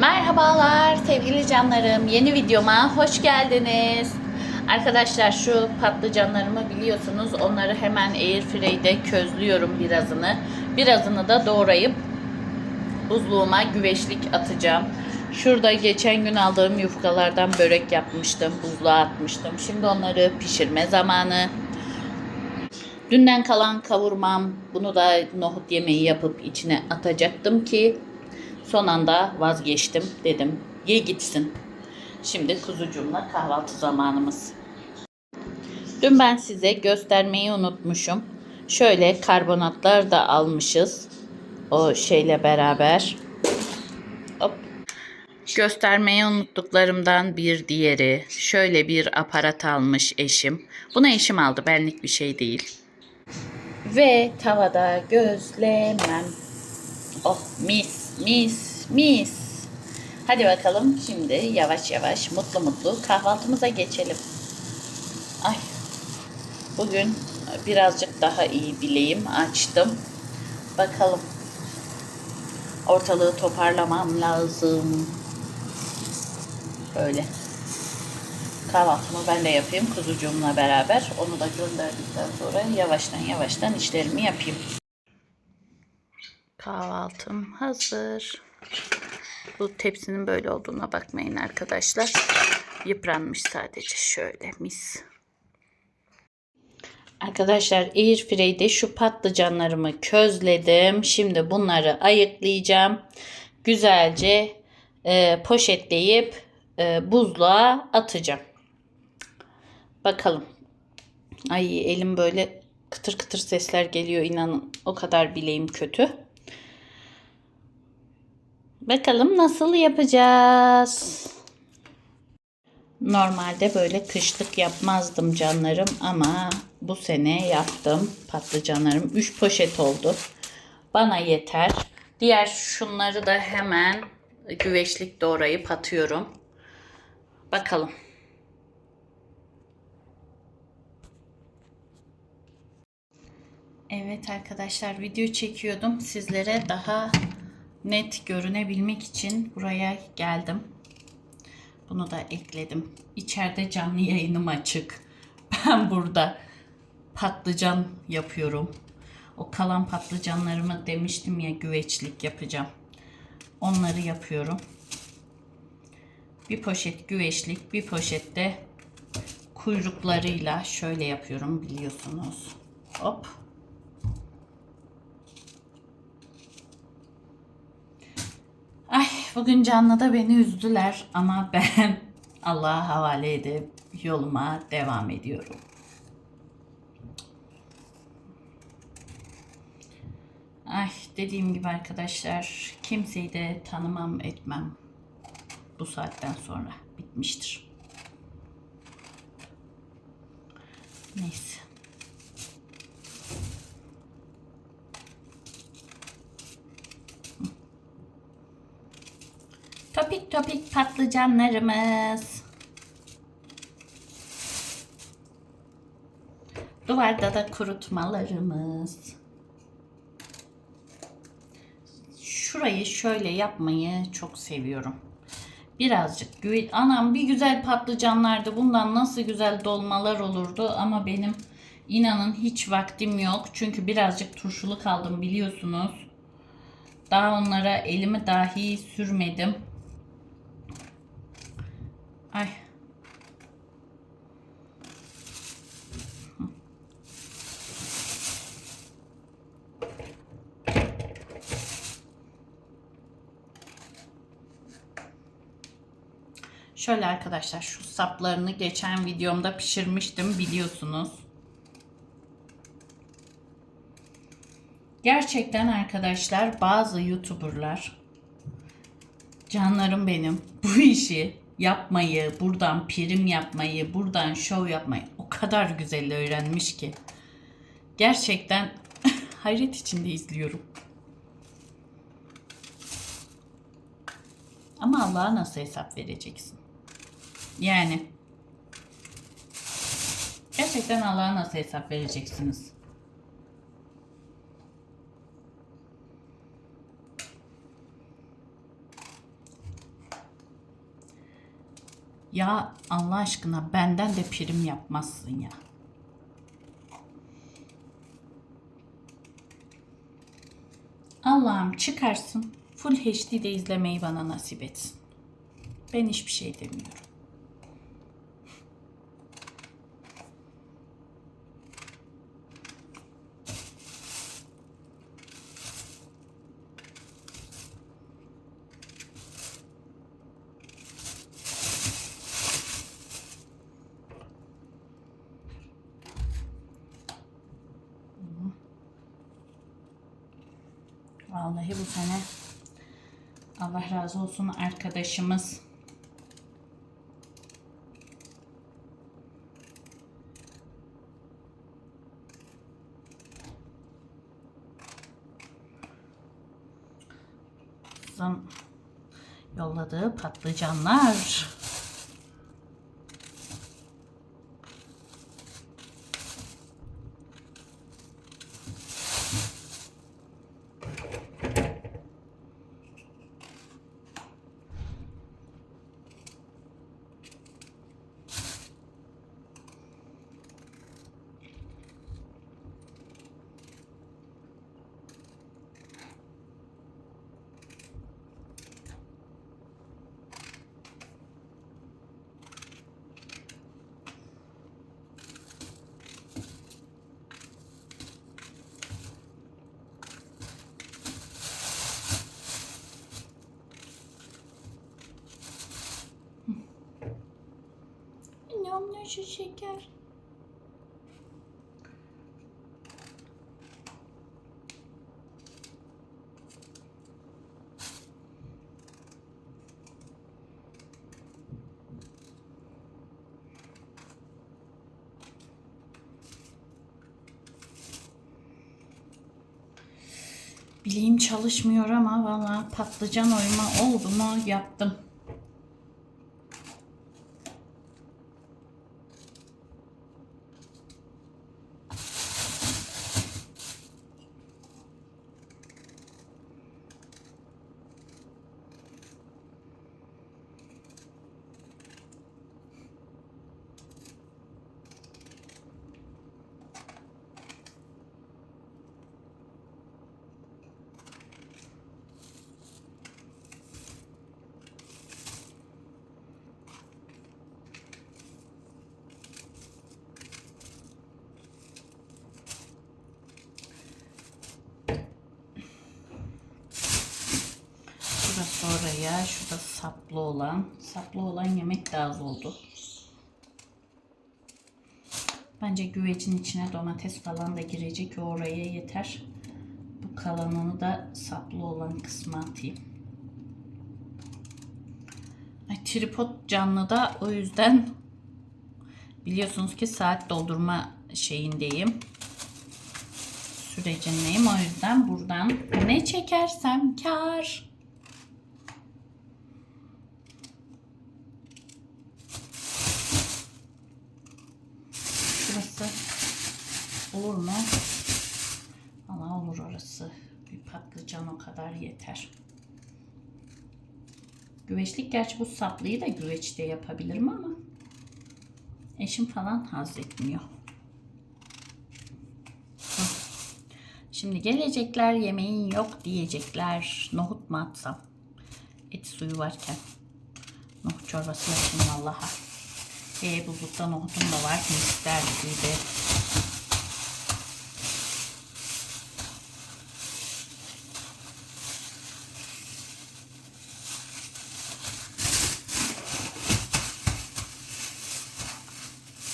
Merhabalar sevgili canlarım. Yeni videoma hoş geldiniz. Arkadaşlar şu patlıcanlarımı biliyorsunuz. Onları hemen airfryde közlüyorum birazını. Birazını da doğrayıp buzluğuma güveçlik atacağım. Şurada geçen gün aldığım yufkalardan börek yapmıştım. Buzluğa atmıştım. Şimdi onları pişirme zamanı. Dünden kalan kavurmam. Bunu da nohut yemeği yapıp içine atacaktım ki son anda vazgeçtim. Dedim ye gitsin. Şimdi kuzucuğumla kahvaltı zamanımız. Dün ben size göstermeyi unutmuşum. Şöyle karbonatlar da almışız. O şeyle beraber. Hop. Göstermeyi unuttuklarımdan bir diğeri. Şöyle bir aparat almış eşim. Bunu eşim aldı. Benlik bir şey değil. Ve tavada gözlemem. Oh mis mis mis. Hadi bakalım şimdi yavaş yavaş mutlu mutlu kahvaltımıza geçelim. Ay bugün birazcık daha iyi bileyim açtım. Bakalım. Ortalığı toparlamam lazım. Böyle. Kahvaltımı ben de yapayım kuzucuğumla beraber. Onu da gönderdikten sonra yavaştan yavaştan işlerimi yapayım. Kahvaltım hazır. Bu tepsinin böyle olduğuna bakmayın arkadaşlar. Yıpranmış sadece şöyle mis. Arkadaşlar Airfry'de şu patlıcanlarımı közledim. Şimdi bunları ayıklayacağım. Güzelce e, poşetleyip e, buzluğa atacağım. Bakalım. Ay elim böyle kıtır kıtır sesler geliyor inanın. O kadar bileğim kötü. Bakalım nasıl yapacağız. Normalde böyle kışlık yapmazdım canlarım ama bu sene yaptım patlıcanlarım. 3 poşet oldu. Bana yeter. Diğer şunları da hemen güveçlik doğrayıp atıyorum. Bakalım. Evet arkadaşlar video çekiyordum. Sizlere daha net görünebilmek için buraya geldim. Bunu da ekledim. İçeride canlı yayınım açık. Ben burada patlıcan yapıyorum. O kalan patlıcanlarımı demiştim ya güveçlik yapacağım. Onları yapıyorum. Bir poşet güveçlik, bir poşette kuyruklarıyla şöyle yapıyorum biliyorsunuz. Hop. Ay bugün canlıda beni üzdüler ama ben Allah'a havale edip yoluma devam ediyorum. Ay dediğim gibi arkadaşlar kimseyi de tanımam etmem bu saatten sonra bitmiştir. Neyse. Topik topik patlıcanlarımız. Duvarda da kurutmalarımız. Şurayı şöyle yapmayı çok seviyorum. Birazcık güve... Anam bir güzel patlıcanlardı. Bundan nasıl güzel dolmalar olurdu ama benim inanın hiç vaktim yok. Çünkü birazcık turşulu kaldım biliyorsunuz. Daha onlara elimi dahi sürmedim. Ay. Şöyle arkadaşlar şu saplarını geçen videomda pişirmiştim biliyorsunuz. Gerçekten arkadaşlar bazı YouTuber'lar canlarım benim bu işi yapmayı, buradan prim yapmayı, buradan show yapmayı o kadar güzel öğrenmiş ki. Gerçekten hayret içinde izliyorum. Ama Allah'a nasıl hesap vereceksin? Yani gerçekten Allah'a nasıl hesap vereceksiniz? Ya Allah aşkına benden de prim yapmazsın ya. Allah'ım çıkarsın. Full HD'de izlemeyi bana nasip etsin. Ben hiçbir şey demiyorum. Vallahi bu sene Allah razı olsun arkadaşımız yolladığı patlıcanlar. Annem ne şu şeker? Bileğim çalışmıyor ama valla patlıcan oyma oldu mu yaptım. Şurası oraya, şurada saplı olan. Saplı olan yemek de az oldu. Bence güvecin içine domates falan da girecek. Oraya yeter. Bu kalanını da saplı olan kısma atayım. Ay, tripod canlı da o yüzden biliyorsunuz ki saat doldurma şeyindeyim sürecindeyim. O yüzden buradan ne çekersem kar. Olur mu? Allah olur orası. Bir patlıcan o kadar yeter. Güveçlik gerçi bu saplıyı da güveçte yapabilirim ama eşim falan haz etmiyor. Şimdi gelecekler yemeğin yok diyecekler. Nohut mu atsam? Et suyu varken. Nohut çorbası yapayım Allah'a. E, buzlukta nohutum da var. Mister gibi.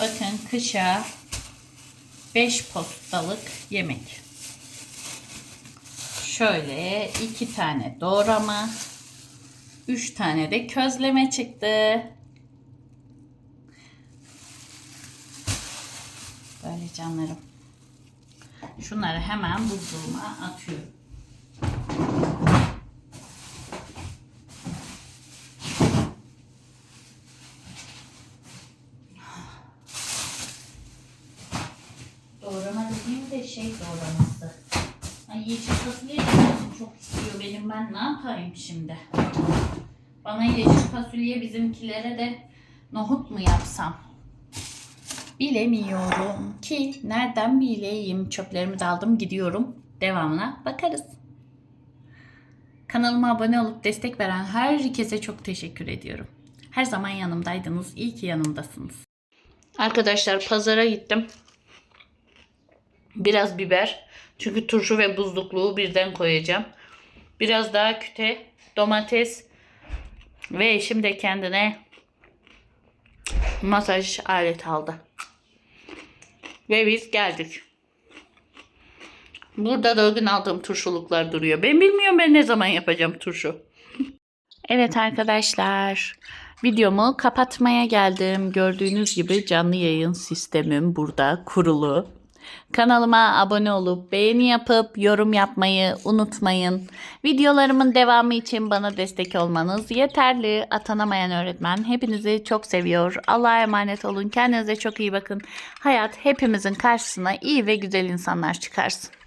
Bakın kışa 5 postalık yemek. Şöyle iki tane doğrama, üç tane de közleme çıktı. Böyle canlarım. Şunları hemen buzluğuma atıyorum. Doğrama dediğim de şey doğraması. Ay yeşil fasulye yemesi çok istiyor benim. Ben ne yapayım şimdi? Bana yeşil fasulye bizimkilere de Nohut mu yapsam? Bilemiyorum ki nereden bileyim. Çöplerimi aldım gidiyorum. Devamına bakarız. Kanalıma abone olup destek veren herkese çok teşekkür ediyorum. Her zaman yanımdaydınız. İyi ki yanımdasınız. Arkadaşlar pazara gittim. Biraz biber. Çünkü turşu ve buzlukluğu birden koyacağım. Biraz daha küte, domates ve eşim de kendine masaj aleti aldı. Ve biz geldik. Burada da o gün aldığım turşuluklar duruyor. Ben bilmiyorum ben ne zaman yapacağım turşu. Evet arkadaşlar. Videomu kapatmaya geldim. Gördüğünüz gibi canlı yayın sistemim burada kurulu. Kanalıma abone olup beğeni yapıp yorum yapmayı unutmayın. Videolarımın devamı için bana destek olmanız yeterli. Atanamayan öğretmen hepinizi çok seviyor. Allah'a emanet olun. Kendinize çok iyi bakın. Hayat hepimizin karşısına iyi ve güzel insanlar çıkarsın.